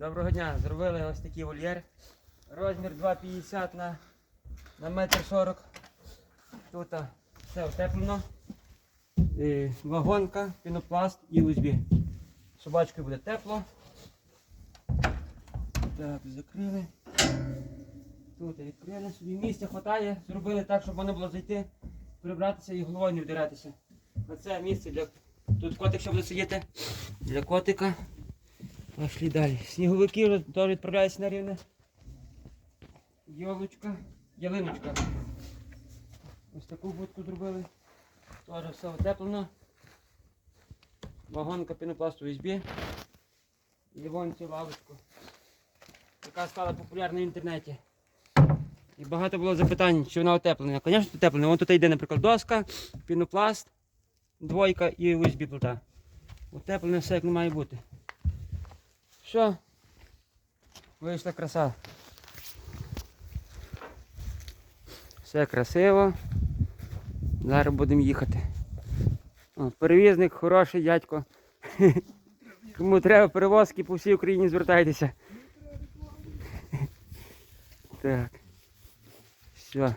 Доброго дня. Зробили ось такий вольєр. Розмір 2,50 на, на метр 40. Тут все утеплено. І вагонка, пінопласт і USB. Собачкою буде тепло. Так, закрили. Тут відкрили собі. Місця хватає. Зробили так, щоб можна було зайти, прибратися і головою не вдиратися. А це місце для. Тут котик ще буде сидіти. Для котика. Пошли далі. Сніговики теж відправляються на рівне. Йолочка, ялиночка. Ось таку будку зробили. Теж все утеплено. Вагонка пінопласту USB. І вон лавочку. Яка стала популярна в інтернеті. І багато було запитань, чи вона утеплена. Звісно, утеплена. Вон тут йде, наприклад, доска, пінопласт, двойка і USB плита. Утеплене все як не має бути. Все. Вийшла краса. Все красиво. Зараз будемо їхати. О, перевізник хороший дядько. Кому треба перевозки по всій Україні звертайтеся. Так. Все.